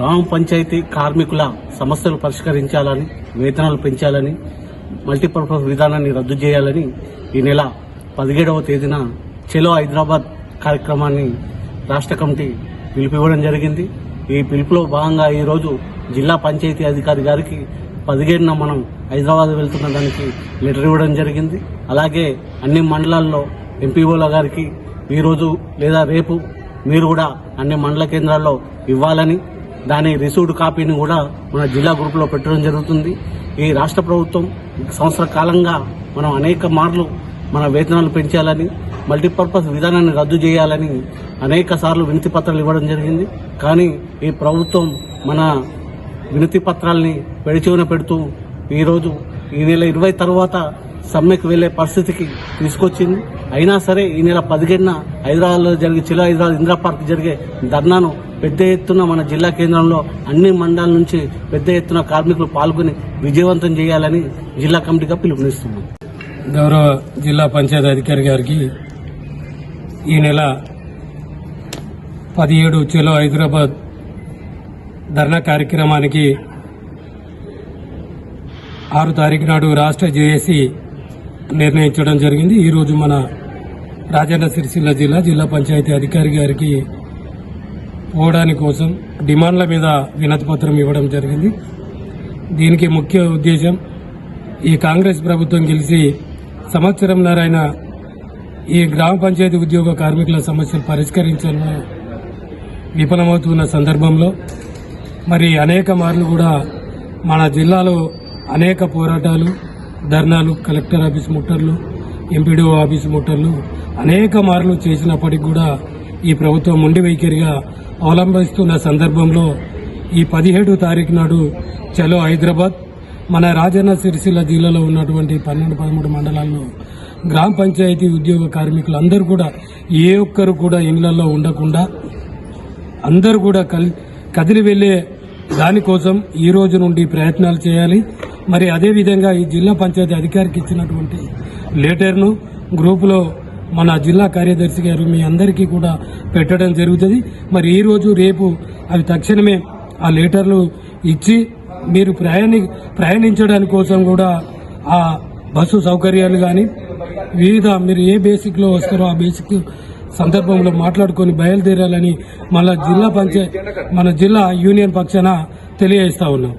గ్రామ పంచాయతీ కార్మికుల సమస్యలు పరిష్కరించాలని వేతనాలు పెంచాలని మల్టీపర్పస్ విధానాన్ని రద్దు చేయాలని ఈ నెల పదిహేడవ తేదీన చెలో హైదరాబాద్ కార్యక్రమాన్ని రాష్ట్ర కమిటీ పిలిపివ్వడం జరిగింది. ఈ పిలుపులో భాగంగా ఈరోజు జిల్లా పంచాయతీ అధికారి గారికి పదిహేడున మనం హైదరాబాద్ వెళ్తున్న దానికి లెటర్ ఇవ్వడం జరిగింది. అలాగే అన్ని మండలాల్లో ఎంపీఓల గారికి ఈరోజు లేదా రేపు మీరు కూడా అన్ని మండల కేంద్రాల్లో ఇవ్వాలని దాని రిసీవ్డ్ కాపీని కూడా మన జిల్లా గ్రూప్లో పెట్టడం జరుగుతుంది. ఈ రాష్ట్ర ప్రభుత్వం సంవత్సర కాలంగా మనం అనేక మార్లు మన వేతనాలు పెంచాలని మల్టీపర్పస్ విధానాన్ని రద్దు చేయాలని అనేక సార్లు వినతి పత్రాలు ఇవ్వడం జరిగింది. కానీ ఈ ప్రభుత్వం మన వినతి పత్రాల్ని పెడిచివన పెడుతూ ఈరోజు ఈ నెల ఇరవై తర్వాత సమ్మెకు వెళ్ళే పరిస్థితికి తీసుకొచ్చింది. అయినా సరే ఈ నెల పదిహేడున హైదరాబాద్లో జరిగే చిలో హైదరాబాద్ ఇందిరా పార్క్ జరిగే ధర్నాను పెద్ద ఎత్తున మన జిల్లా కేంద్రంలో అన్ని మండలాల నుంచి పెద్ద ఎత్తున కార్మికులు పాల్గొని విజయవంతం చేయాలని జిల్లా కమిటీగా పిలుపునిస్తున్నాం. గౌరవ జిల్లా పంచాయతీ అధికారి గారికి ఈ నెల పదిహేడు చెలో హైదరాబాద్ ధర్నా కార్యక్రమానికి ఆరు తారీఖు నాడు రాష్ట్ర జేఏసీ నిర్ణయించడం జరిగింది. ఈరోజు మన రాజన్న సిరిసిల్ల జిల్లా జిల్లా పంచాయతీ అధికారి గారికి పోవడానికి కోసం డిమాండ్ల మీద వినతిపత్రం ఇవ్వడం జరిగింది. దీనికి ముఖ్య ఉద్దేశం ఈ కాంగ్రెస్ ప్రభుత్వం గెలిచి సంవత్సరంన్నరైన ఈ గ్రామ పంచాయతీ ఉద్యోగ కార్మికుల సమస్యలు పరిష్కరించడంలో విఫలమవుతున్న సందర్భంలో మరి అనేక మార్లు కూడా మన జిల్లాలో అనేక పోరాటాలు ధర్నాలు కలెక్టర్ ఆఫీస్ ముట్టర్లు ఎంపీడీఓ ఆఫీస్ ముట్టర్లు అనేక మార్లు చేసినప్పటికి కూడా ఈ ప్రభుత్వం ముండి వైఖరిగా అవలంబిస్తున్న సందర్భంలో ఈ పదిహేడు తారీఖు నాడు చలో హైదరాబాద్ మన రాజన్న సిరిసిల్ల జిల్లాలో ఉన్నటువంటి పన్నెండు పదమూడు మండలాల్లో గ్రామ పంచాయతీ ఉద్యోగ కార్మికులు అందరూ కూడా ఏ ఒక్కరు కూడా ఇళ్ళలో ఉండకుండా అందరూ కూడా కల్- కదిలి వెళ్ళే దానికోసం ఈ రోజు నుండి ప్రయత్నాలు చేయాలి. మరి అదే విధంగా ఈ జిల్లా పంచాయతీ అధికారికి ఇచ్చినటువంటి లెటర్ను గ్రూపులో మన జిల్లా కార్యదర్శి గారు మీ అందరికీ కూడా పెట్టడం జరుగుతుంది. మరి ఈ రోజు రేపు అవి తక్షణమే ఆ లెటర్లు ఇచ్చి మీరు ప్రయాణి ప్రయాణించడానికి కోసం కూడా ఆ బస్సు సౌకర్యాలు కానీ వివిధ మీరు ఏ బేసిక్లో వస్తారో ఆ బేసిక్ సందర్భంలో మాట్లాడుకొని బయలుదేరాలని మన జిల్లా పంచాయత్ మన జిల్లా యూనియన్ పక్షాన తెలియజేస్తా ఉన్నాం.